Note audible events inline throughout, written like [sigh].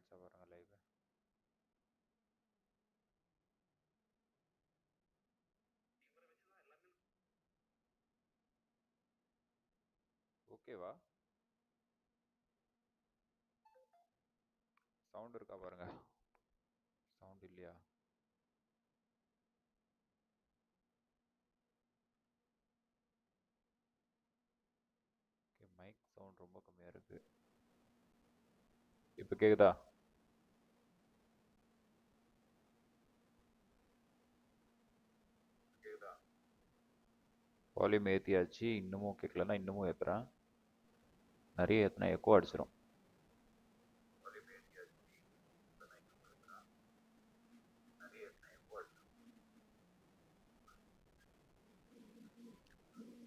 ஆயிடுச்சா பாருங்க லைவ் ஓகேவா சவுண்ட் இருக்கா பாருங்க. சவுண்ட் இல்லையா? ஓகே மைக் சவுண்ட் ரொம்ப கம்மியா இருக்கு. இப்போ கேக்குதா? வால்யூம் ஏற்றியாச்சு இன்னமும் கேட்கலன்னா இன்னமும் ஏற்றுறேன் நிறைய ஏற்றினா எக்கோ அடிச்சிடும்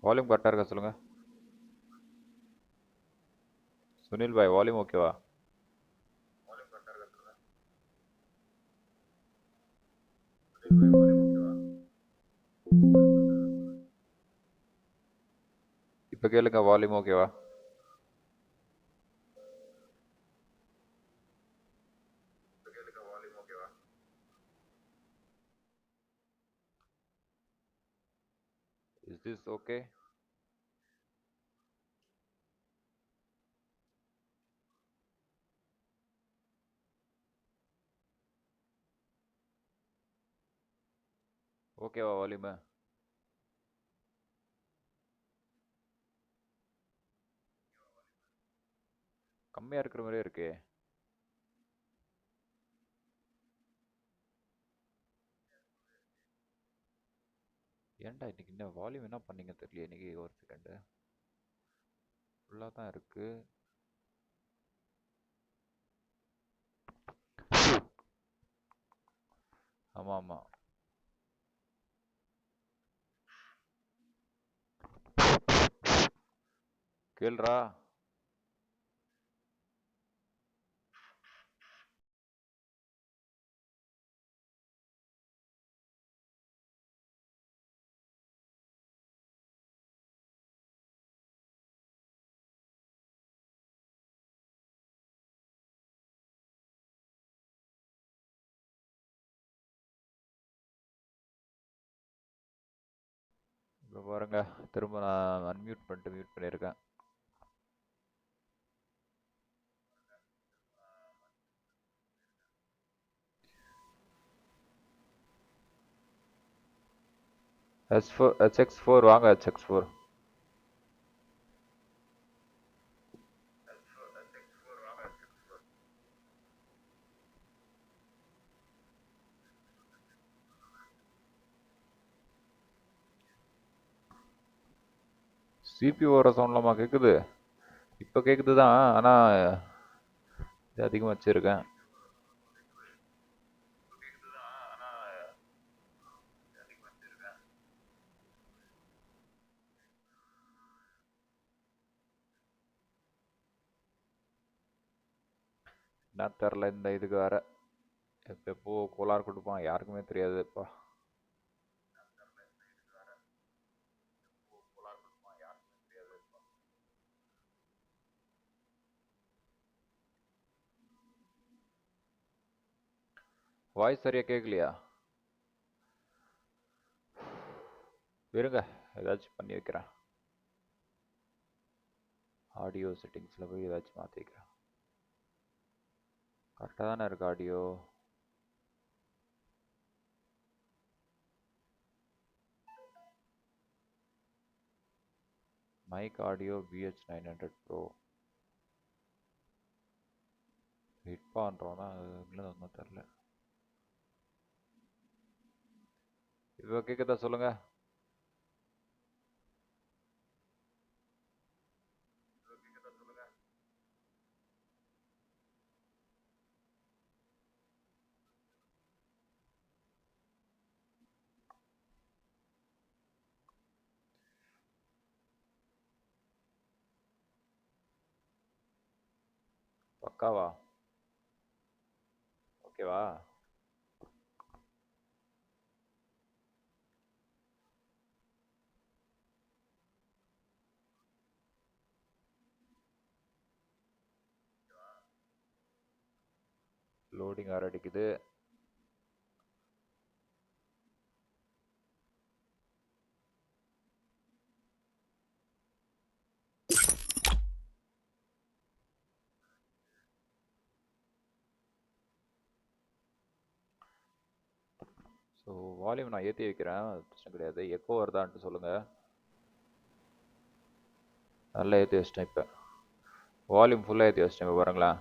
வால்யூம் கரெக்டாக இருக்கா சொல்லுங்க. சுனில் பாய் வால்யூம் ஓகேவா இப்போ கேளுங்க வால்யூம் ஓகேவா Is this okay? ஓகேவா வால்யூமு கம்மியாக இருக்கிற மாதிரியே இருக்கே. ஏன்டா இன்னைக்கு என்ன வால்யூம் என்ன பண்ணீங்க தெரியல இன்னைக்கு ஒரு செகண்டு ஃபுல்லாக தான் இருக்கு. ஆமா ஆமா. கேள்றா பாருங்க. திரும்ப நான் அன்மியூட் பண்ணிட்டு மியூட் பண்ணியிருக்கேன். எஸ் ஃபோர் ஹெச்எக்ஸ் ஃபோர் வாங்க ஹெச்எக்ஸ் ஃபோர் சிபி ஓர சவுண்ட்லாமா கேட்குது இப்போ கேட்குது தான் ஆனால் இது அதிகமாக வச்சுருக்கேன். என்ன தெரில இந்த இதுக்கு வேற. எப்போ கோளாறு கொடுப்பான் யாருக்குமே தெரியாதுப்பா. வாய்ஸ் சரியாக கேட்கலையா இருங்க ஏதாச்சும் பண்ணி வைக்கிறேன் ஆடியோ செட்டிங்ஸில் போய் ஏதாச்சும் மாற்றி வைக்கிறேன் கரெக்டாக தானே இருக்கு audio mic audio PH nine hundred pro hit பண்ணுறோன்னா அது இல்லை ஒன்றும் தெரில இப்போ கேட்குதா சொல்லுங்க. பக்காவா? ஓகேவா? லோடிங் ஆர் அடிக்குது. ஸோ வால்யூம் நான் ஏற்றி வைக்கிறேன். பிரச்சனை கிடையாது. எக்கோ வருதான்ட்டு சொல்லுங்கள் நல்லா ஏற்றி வச்சிட்டேன் இப்போ. வால்யூம் ஃபுல்லாக ஏற்றி வச்சிட்டேன் இப்போ பாருங்களேன்.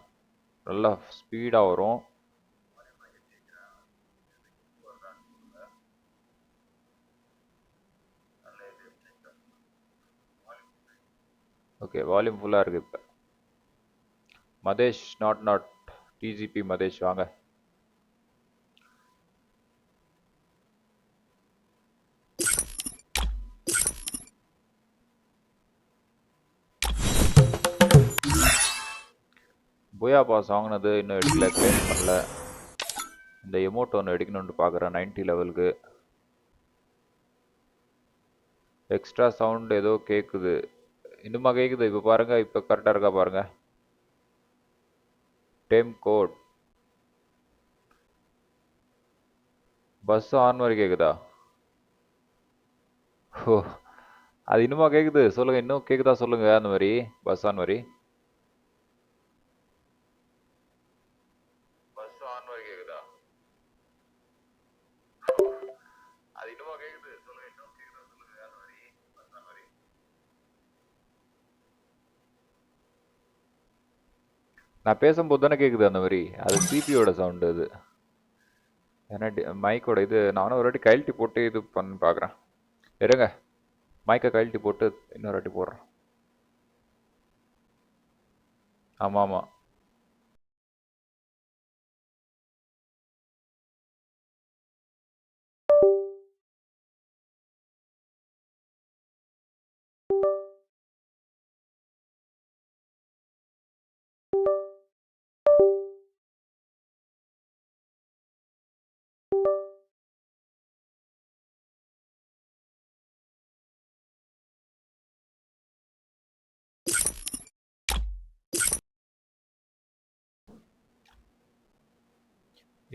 நல்லா ஸ்பீடாக வரும். ஓகே வால்யூம் ஃபுல்லாக இருக்குது இப்போ. Madesh not not DGP Madesh வாங்க. புயா பாஸ் வாங்கினது இன்னும் எடுக்கல கிளைம் பண்ணல. இந்த எமோட் ஒன்று எடுக்கணும்னு பார்க்குறேன் 90 லெவலுக்கு எக்ஸ்ட்ரா சவுண்ட் ஏதோ கேட்குது இன்னுமா கேட்குது இப்போ பாருங்க இப்போ கரெக்டாக இருக்கா பாருங்கள் டேம் கோட் பஸ் ஆன் மாதிரி கேட்குதா ஓ அது இன்னுமா கேட்குது சொல்லுங்கள் இன்னும் கேட்குதா சொல்லுங்கள் அந்த மாதிரி பஸ் ஆன் மாதிரி பஸ் ஆன் மாதிரி கேக்குதா அது இன்னுமா கேக்குது சொல்லுங்க இன்னும் கேக்குதா சொல்லுங்க அந்த மாதிரி பஸ் ஆன் மாதிரி நான் பேசும்போது தானே கேட்குது அந்த மாதிரி. அது சிபியோட சவுண்டு அது. ஏன்னா மைக்கோட இது நானும் ஒரு வாட்டி கழட்டி போட்டு இது பண்ணி பார்க்குறேன் இருங்க மைக்கை கழட்டி போட்டு இன்னொரு வாட்டி போடுறேன். ஆமாம் ஆமாம்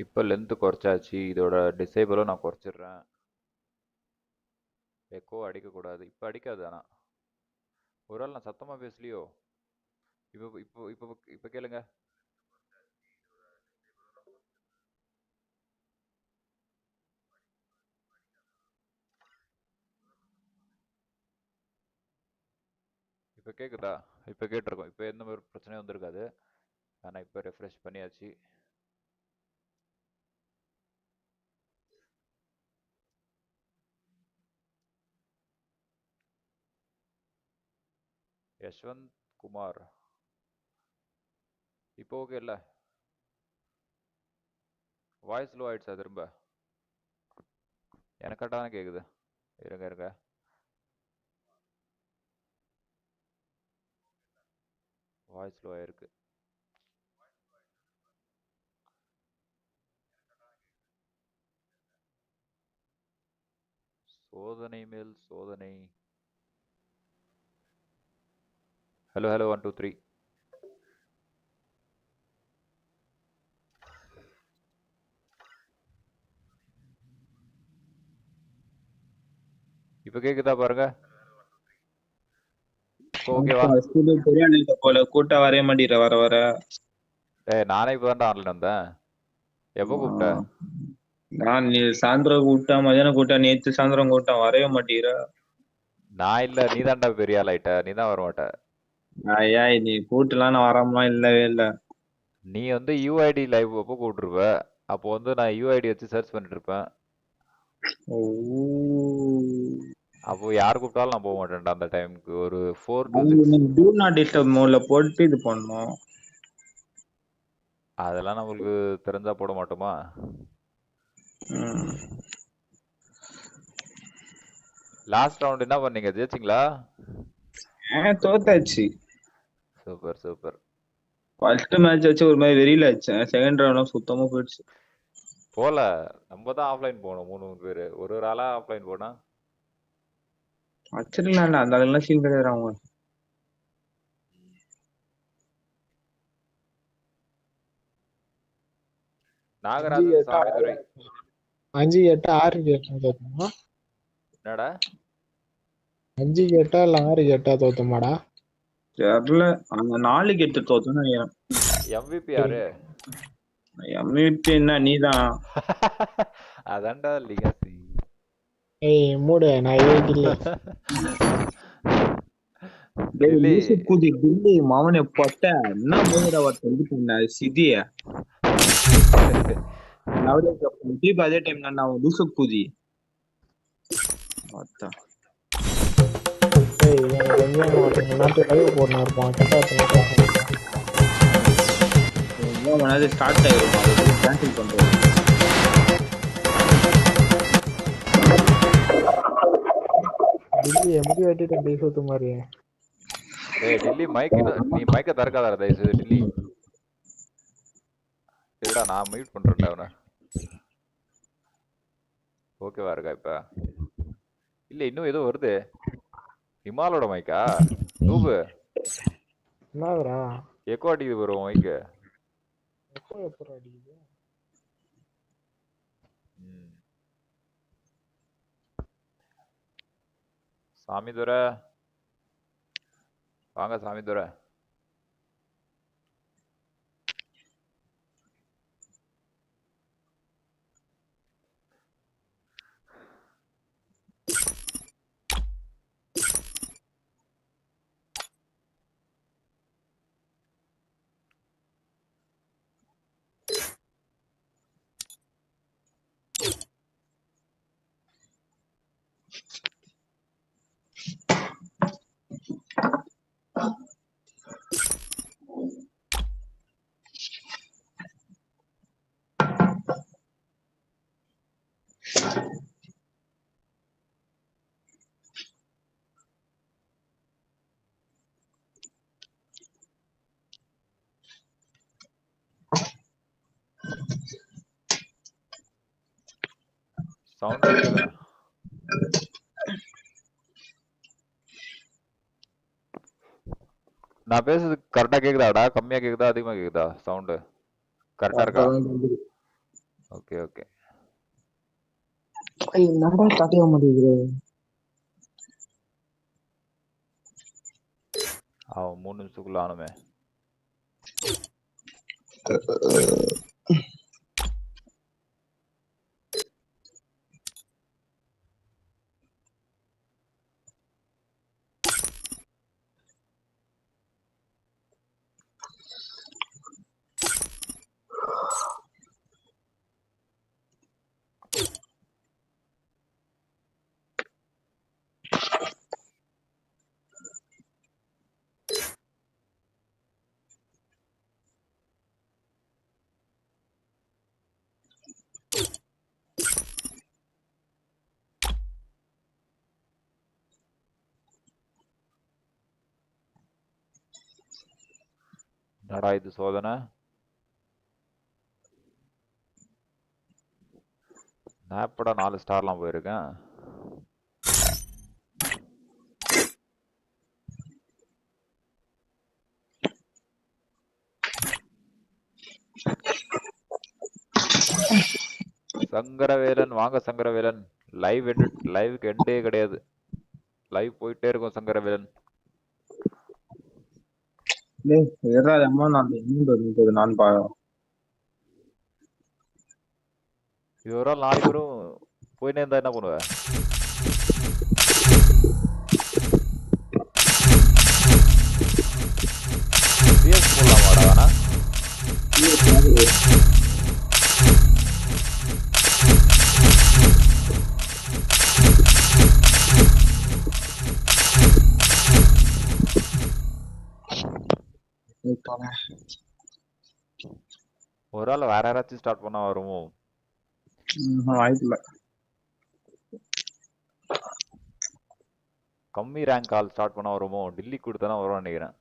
இப்போ லென்த்து குறைச்சாச்சு. இதோட டிசேபிளும் நான் குறைச்சிடுறேன். எக்கோ அடிக்கக்கூடாது இப்போ அடிக்காது ஆனால் ஒரு ஆள் நான் சத்தமாக பேசலையோ? இப்போ இப்போ இப்போ இப்போ கேளுங்க. இப்போ கேட்குதா இப்போ கேட்டிருக்கோம். இப்போ எந்த மாதிரி பிரச்சனையும் வந்திருக்காது. ஆனால் இப்போ ரெஃப்ரெஷ் பண்ணியாச்சு. யஷ்வந்த் குமார் இப்போ ஓகே இல்லை வாய்ஸ் லோ ஆயிடுச்சா திரும்ப? எனக்கு கரெக்டாக தான் கேட்குது இருங்க இருங்க. வாய்ஸ் லோ ஆயிருக்கு. சோதனை மேல் சோதனை. Hello hello one two three இப்போ கேக்குதா பாருங்க? ஓகேவா போல கூட்டா வரைய மாட்டேங்கிற வர வர. ஏய் நானே இப்போ தான் ஆன்லைன் வந்தேன். எப்போ கூப்பிட்ட? நான் நீ சாயந்தரம் கூட்டா மதியானம் கூட்டா நேத்து சாயந்தரம் கூட்டா வரைய மாட்டேங்கிற நான் இல்ல நீ தான்டா பெரிய ஆள் ஆயிட்ட நீ தான் வர மாட்ட. ஐயா நீ கூட்டலாம் நான் வராமலாம் இல்லவே இல்ல. நீ வந்து யூஐடி லைவ் அப்போ கூப்பிட்டுருப்ப அப்போ வந்து நான் யூஐடி வச்சு சர்ச் பண்ணிட்டு இருப்பேன் ஓ. அப்போ யார் கூப்பிட்டாலும் நான் போக மாட்டேன்டா அந்த டைமுக்கு. ஒரு ஃபோர் டு நாட் டிஸ்டர்ப் மோட்ல போட்டு இது பண்ணோம் அதெல்லாம் நம்மளுக்கு தெரிஞ்சா போட மாட்டோமா. லாஸ்ட் ரவுண்ட் என்ன பண்ணீங்க? ஜெயிச்சிங்களா? தோத்தாச்சு. சூப்பர் சூப்பர் ஃபர்ஸ்ட் மேட்ச் வச்சு ஒரு மாதிரி வெறியில ஆச்சு. செகண்ட் ரவுண்ட் சுத்தமா போயிடுச்சு. போல. நம்ம தான் ஆஃப்லைன் போனோம் மூணு மூணு பேர். ஒரு ஒரு ஆளா ஆஃப்லைன் போனா? வச்சிருக்கலாம்ல அந்த அளவுக்குலாம் சீன் கிடையாது அவங்க நாகராஜன் சாமிதுரை அஞ்சு எட்டு ஆறு தோத்துமா என்னடா? அஞ்சு எட்டா இல்ல ஆறு எட்டா தோத்துமாடா? தெரியல அந்த நாலு கெட்டு தோத்துன்னு எம்விபி யாரு? எம்யூபி என்ன நீதான். [laughs] அதான்டா லிகாசி. ஏய் மூடு நான் ஏன் இல்ல கூதி டில்லி மவனை பொட்ட. என்ன மூணு ஒருத்தன் பண்ண சிதிய. [laughs] அதே டைம் நான் யூசுப் கூதி. லைவ் போடணும் இருப்பான் ஸ்டார்ட் ஆகிருக்கும் அது கேன்சல் பண்றது டில்லி முடி வெட்டிட்டு அப்படி சுத்து மாதிரி ஏய் டில்லி மைக் நீ மைக்க திறக்காதடா தயவு டெல்லி சரிடா நான் மியூட் பண்றேன்டா அவனை ஓகேவா இருக்கா இப்ப? இல்லை இன்னும் ஏதோ வருது. ஹிமாலோட மைக்கா [laughs] தூபு? என்னதுடா? எக்கோ அடிக்குது வரும் மைக்கு எப்போ எப்போ அடிக்குது? சாமி துரை. வாங்க சாமி துரை. சவுண்ட் கேக்குதா நான் பேசுறது கரெக்டா கேக்குதாடா? கம்மியா கேக்குதா? அதிகமா கேக்குதா? சவுண்ட் கரெக்டா இருக்கா? ஓகே ஓகே என்னடா காட்டிய மாட்டேங்குது அவன் மூணு நிமிஷத்துக்குள்ள ஆனுமே. என்னடா இது சோதனை? நான் எப்படா நாலு ஸ்டார்லாம் போயிருக்கேன். சங்கரவேலன் வாங்க சங்கரவேலன். லைவ் எண்டு லைவுக்கு எண்டே கிடையாது. லைவ் போயிட்டே இருக்கும் சங்கரவேலன் டேய் எறாத அம்மா நான் இன்னும் இருந்தது நான் பா இது ஒரு நாள் நாளைக்கு வரும் போயிட்டே இருந்தா என்ன பண்ணுவ ஒரு ஆள் வேற யாராச்சும் ஸ்டார்ட் பண்ணா வருமோ? வாய்ப்பில்ல. கம்மி ரேங்க் ஆள் ஸ்டார்ட் பண்ணா வருமோ? டில்லி கொடுத்தனா வரும்னு நினைக்கிறேன்.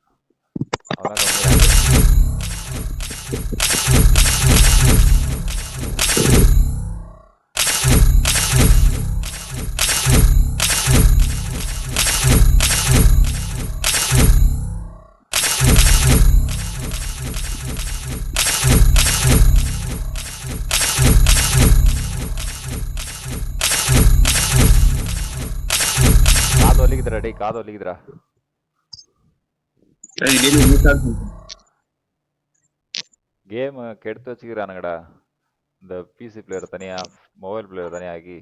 அதான் காது வலிக்குதுடா. கேம் கெடுத்து வச்சுக்கிறானுங்கடா. இந்த பிசி பிளேயர் தனியா மொபைல் பிளேயர் தனியா ஆக்கி.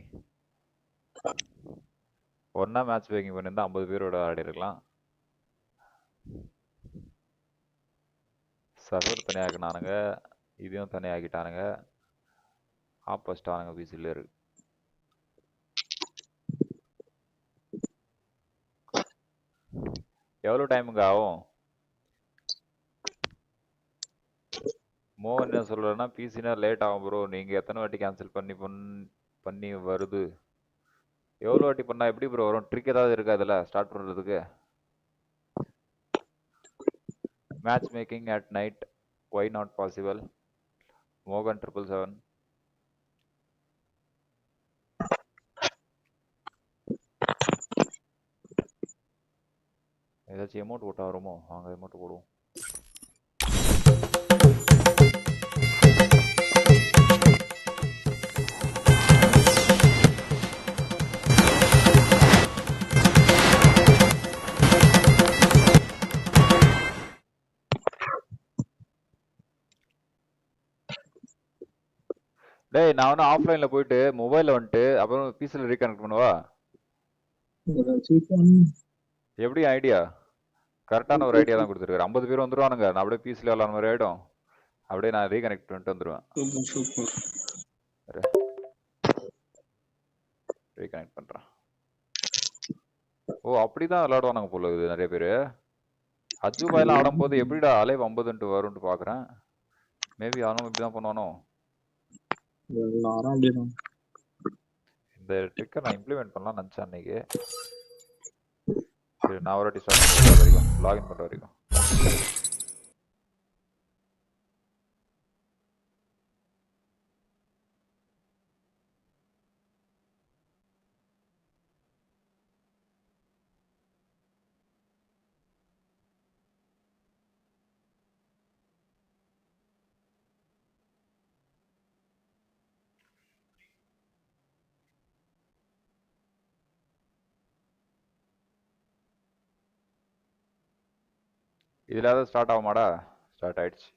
ஒண்ணா மேட்ச் மேக்கிங் பண்ணியிருந்தா ஐம்பது பேரோட ஆடி இருக்கலாம் சர்வர் தனியாக்கினானுங்க இதையும் தனியாக்கிட்டானுங்க ஆப்போசிட்டானுங்க பிசி பிளேயர் எவ்வளோ டைமுங்க ஆகும்? மோ என்ன சொல்றேன்னா பிசினா லேட் ஆகும் ப்ரோ நீங்கள் எத்தனை வாட்டி கேன்சல் பண்ணி பண் பண்ணி வருது? எவ்வளோ வாட்டி பண்ணால் எப்படி ப்ரோ வரும்? ட்ரிக் ஏதாவது இருக்கா இதில்? ஸ்டார்ட் பண்ணுறதுக்கு match making at night why not possible மோகன் ட்ரிபிள் செவன் ஏதாச்சும் எமௌண்ட் போட்டா வருமோ? வாங்க எமௌண்ட் போடுவோம். டேய் நான் வந்து ஆஃப்லைன்ல போயிட்டு மொபைல்ல வந்துட்டு அப்புறம் பிசில ரீகனெக்ட் பண்ணுவா? எப்படி ஐடியா கரெக்டான ஒரு ஐடியா தான் கொடுத்துருக்காரு. ஐம்பது பேர் வந்துருவானுங்க. நான் அப்படியே பிசில விளாட்ற மாதிரி ஆயிடும். அப்படியே நான் ரீகனெக்ட் பண்ணிட்டு வந்துருவேன். ரீகனெக்ட் பண்றேன். ஓ அப்படிதான் விளையாடுவானுங்க போல இது நிறைய பேர். அஜுபாயெல்லாம் ஆடும்போது எப்படிடா அலைவ் ஐம்பதுன்ட்டு வரும்னு பார்க்குறேன் மேபி அவனும் இப்படி தான் பண்ணுவானோ இந்த ட்ரிக்கை நான் இம்ப்ளிமெண்ட் பண்ணலாம் நினச்சேன் அன்னைக்கு. நான் ஒரு வாட்டி ஸ்டார்ட் பண்ணுற வரைக்கும். லாகின் பண்ணுற வரைக்கும். இதில் ஏதாவது ஸ்டார்ட் ஆகுமாடா? ஸ்டார்ட் ஆயிடுச்சு.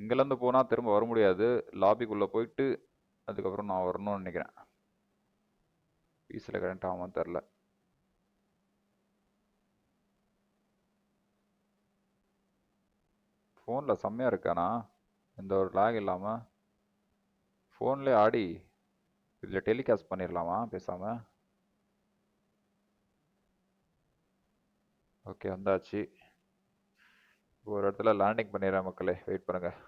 இங்கேருந்து போனால் திரும்ப வர முடியாது. லாபிக்குள்ளே போயிட்டு அதுக்கப்புறம் நான் வரணும்னு நினைக்கிறேன். பீஸில் கரண்ட் ஆகாமல் தெரில ஃபோனில் செம்மையாக இருக்கானா எந்த ஒரு லாக் இல்லாமல் ஃபோன்லேயே ஆடி. இதில் டெலிகாஸ்ட் பண்ணிடலாமா பேசாமல் ஓகே வந்தாச்சு. ஒரு இடத்துல லேண்டிங் பண்ணிடுறேன் மக்களே. வெயிட் பண்ணுங்கள்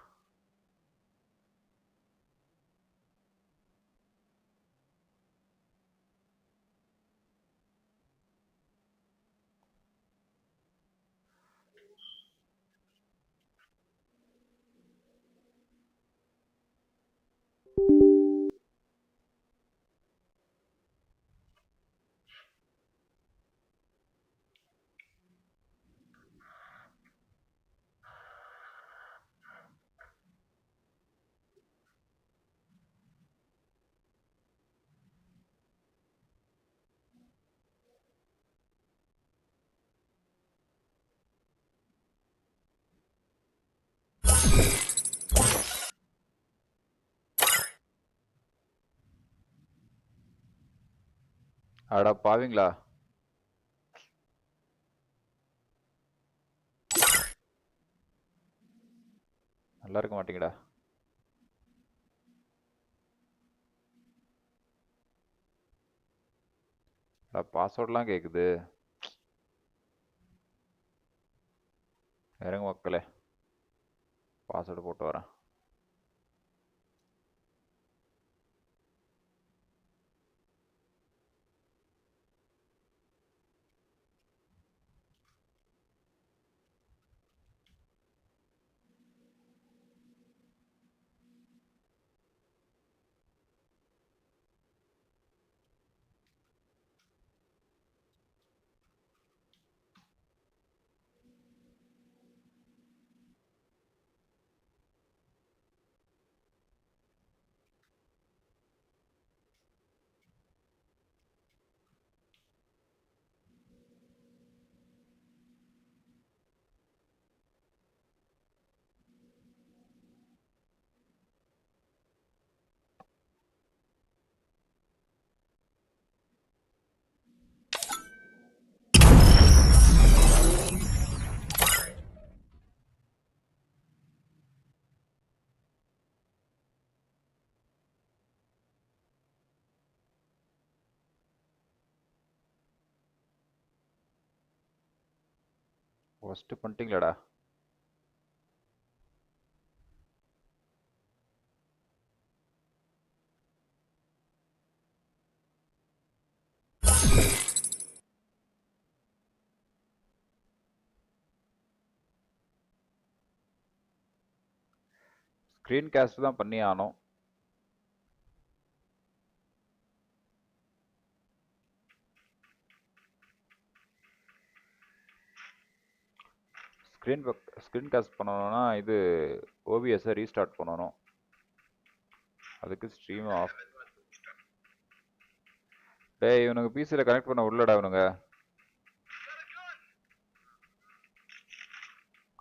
அடா பாவீங்களா? நல்லா இருக்க மாட்டீங்கடா. பாஸ்வேர்ட்லாம் கேக்குது. இறங்க மக்களே. பாஸ்வேர்டு போட்டு வரேன். ஃபஸ்ட்டு பண்ணிட்டீங்களாடா? ஸ்க்ரீன் கேஸ்ட் தான் பண்ணி ஆனோம் ஸ்க்ரீன் ஸ்க்ரீன் காஸ்ட் பண்ணணும்னா இது ஓபிஎஸ்ஸை ரீஸ்டார்ட் பண்ணணும். அதுக்கு ஸ்ட்ரீம் ஆஃப் டேய் இவனுக்கு பிசியில் கனெக்ட் பண்ண உள்ளடா இவனுங்க.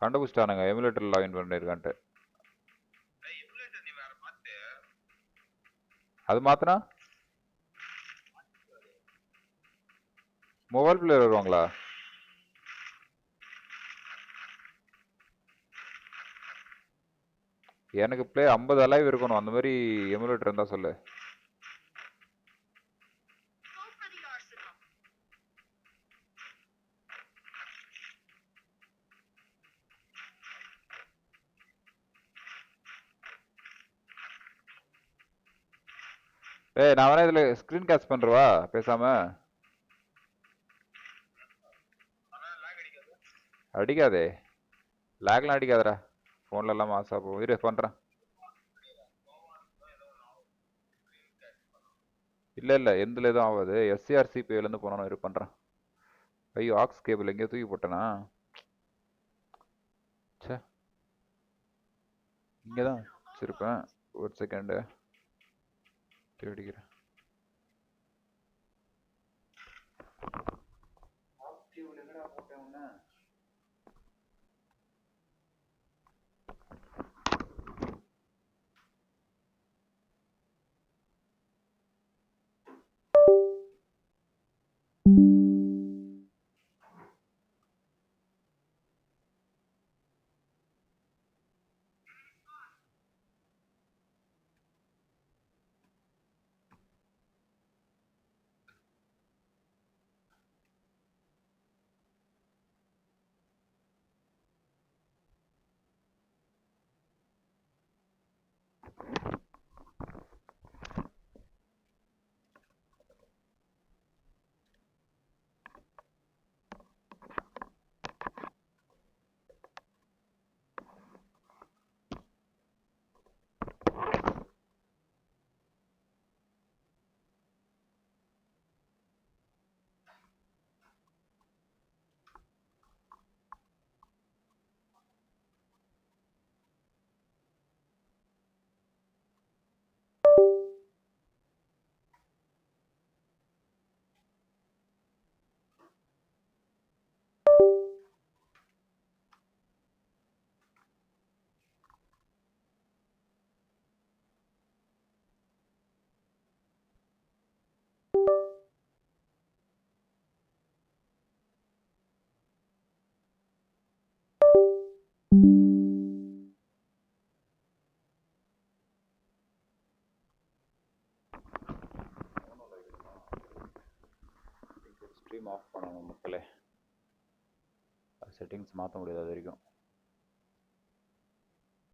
கண்டுபிடிச்சிட்டானுங்க எமுலேட்டர் லாகின் பண்ணிருக்கான்ட்டு. அது மாத்தினா? மொபைல் பிளேயர் வருவாங்களா? எனக்கு ப்ளே ஐம்பது அலைவ் இருக்கணும். அந்த மாதிரி எமுலேட்டர் இருந்தா சொல்லு. ஏய் நான் வேணா இதுல ஸ்கிரீன் கேஸ்ட் பண்றவா பேசாம. அடிக்காதே. லேக்லாம் அடிக்காதடா. ஃபோன்ல எல்லாம் மாசா போகும். இரு பண்றேன் இல்ல இல்ல எந்துல எதுவும் ஆகாது எஸ்சிஆர்சிபில இருந்து போனோம். இரு பண்றேன் ஐயோ ஆக்ஸ் கேபிள் எங்கேயோ தூக்கி போட்டேனா? ச்சே. இங்கே தான் வச்சிருப்பேன். ஒரு செகண்டு தேடிக்கிறேன். ஸ்ட்ரீம் ஆஃப் பண்ணணும் மக்களே. செட்டிங்ஸ் மாற்ற முடியாது அது வரைக்கும்.